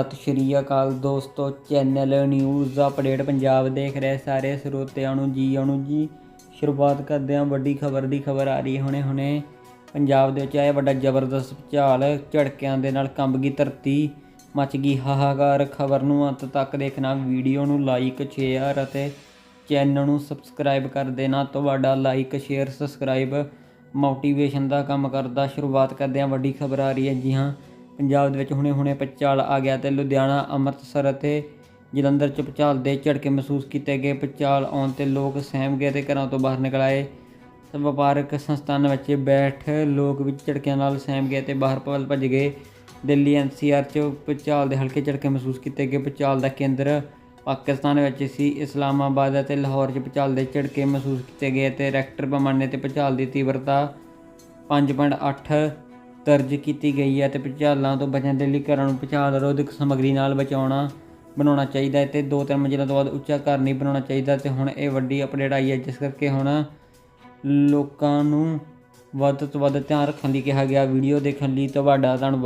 ਸਤਿ ਸ਼੍ਰੀ ਅਕਾਲ ਦੋਸਤੋ, channel news update Punjab ਦੇਖ ਰਹੇ ਸਾਰੇ ਸਰੋਤਿਆਂ ਨੂੰ ਜੀ ਆਉਣ ਜੀ। ਸ਼ੁਰੂਆਤ ਕਰਦੇ ਹਾਂ, ਵੱਡੀ ਖਬਰ ਦੀ ਖਬਰ ਆ ਰਹੀ ਹੁਣੇ ਹੁਣੇ। ਪੰਜਾਬ ਦੇ ਵਿੱਚ ਆਇਆ ਵੱਡਾ ਜ਼ਬਰਦਸਤ ਭੁਚਾਲ ਝੜਕਿਆਂ ਦੇ ਨਾਲ ਕੰਬ ਗਈ ਧਰਤੀ, ਮਚ ਗਈ ਹਾਹਾਕਾਰ। ਖਬਰ ਨੂੰ ਅੰਤ ਤੱਕ ਦੇਖਣਾ, ਵੀਡੀਓ ਨੂੰ ਲਾਈਕ ਸ਼ੇਅਰ ਅਤੇ ਚੈਨਲ ਨੂੰ ਸਬਸਕ੍ਰਾਈਬ ਕਰ ਦੇਣਾ। ਤੁਹਾਡਾ ਲਾਈਕ ਸ਼ੇਅਰ ਸਬਸਕ੍ਰਾਈਬ ਮੋਟੀਵੇਸ਼ਨ ਦਾ ਕੰਮ ਕਰਦਾ। ਸ਼ੁਰੂਆਤ ਕਰਦੇ ਹਾਂ, ਵੱਡੀ ਖਬਰ ਆ ਰਹੀ ਹੈ ਜੀ ਹਾਂ। ਪੰਜਾਬ ਦੇ ਵਿੱਚ ਹੁਣੇ-ਹੁਣੇ ਭੁਚਾਲ ਆ ਗਿਆ ਤੇ ਲੁਧਿਆਣਾ, ਅੰਮ੍ਰਿਤਸਰ ਅਤੇ ਜਲੰਧਰ ਚ ਭੁਚਾਲ ਦੇ ਝਟਕੇ ਮਹਿਸੂਸ ਕੀਤੇ ਗਏ। ਭੁਚਾਲ ਆਉਣ ਤੇ ਲੋਕ ਸਹਿਮ ਗਏ ਤੇ ਘਰਾਂ ਤੋਂ ਬਾਹਰ ਨਿਕਲ ਆਏ। ਤੇ ਵਪਾਰਕ ਸੰਸਥਾਨਾਂ ਵਿੱਚ ਬੈਠ ਲੋਕ ਵਿੱਚ ਝਟਕਿਆਂ ਨਾਲ ਸਹਿਮ ਗਏ ਤੇ ਬਾਹਰ ਭਵਲ ਭੱਜ ਗਏ। ਦਿੱਲੀ ਐਨਸੀਆਰ ਚ ਭੁਚਾਲ ਦੇ ਹਲਕੇ ਝਟਕੇ ਮਹਿਸੂਸ ਕੀਤੇ ਗਏ। ਭੁਚਾਲ ਦਾ ਕੇਂਦਰ ਪਾਕਿਸਤਾਨ ਵਿੱਚ ਸੀ, ਇਸਲਾਮਾਬਾਦ ਅਤੇ ਲਾਹੌਰ 'ਚ ਭੁਚਾਲ ਦੇ ਝਟਕੇ ਮਹਿਸੂਸ ਕੀਤੇ ਗਏ ਤੇ ਰੈਕਟਰ ਪੈਮਾਨੇ ਤੇ ਭੁਚਾਲ ਦੀ ਤੀਬਰਤਾ 5.8 ਦਰਜ ਕੀਤੀ ਗਈ ਹੈ ਤੇ ਭੁਚਾਲਾਂ ਤੋਂ ਬਚਣ ਦੇ ਲਈ ਘਰਾਂ ਨੂੰ ਭੁਚਾਲ ਰੋਧਕ ਸਮੱਗਰੀ ਨਾਲ ਬਚਾਉਣਾ ਬਣਾਉਣਾ ਚਾਹੀਦਾ ਹੈ ਤੇ ਦੋ ਤਿੰਨ ਮੰਜ਼ਿਲਾਂ ਤੋਂ ਬਾਅਦ ਉੱਚਾ ਘਰ ਨਹੀਂ ਬਣਾਉਣਾ ਚਾਹੀਦਾ ਤੇ ਹੁਣ ਇਹ ਵੱਡੀ ਅਪਡੇਟ ਆਈ ਹੈ, ਜਿਸ ਕਰਕੇ ਹੁਣ ਲੋਕਾਂ ਨੂੰ ਵੱਧ ਤੋਂ ਵੱਧ ਧਿਆਨ ਰੱਖਣ ਲਈ ਕਿਹਾ ਗਿਆ। ਵੀਡੀਓ ਦੇਖਣ ਲਈ ਤੁਹਾਡਾ ਧੰਨਵਾਦ।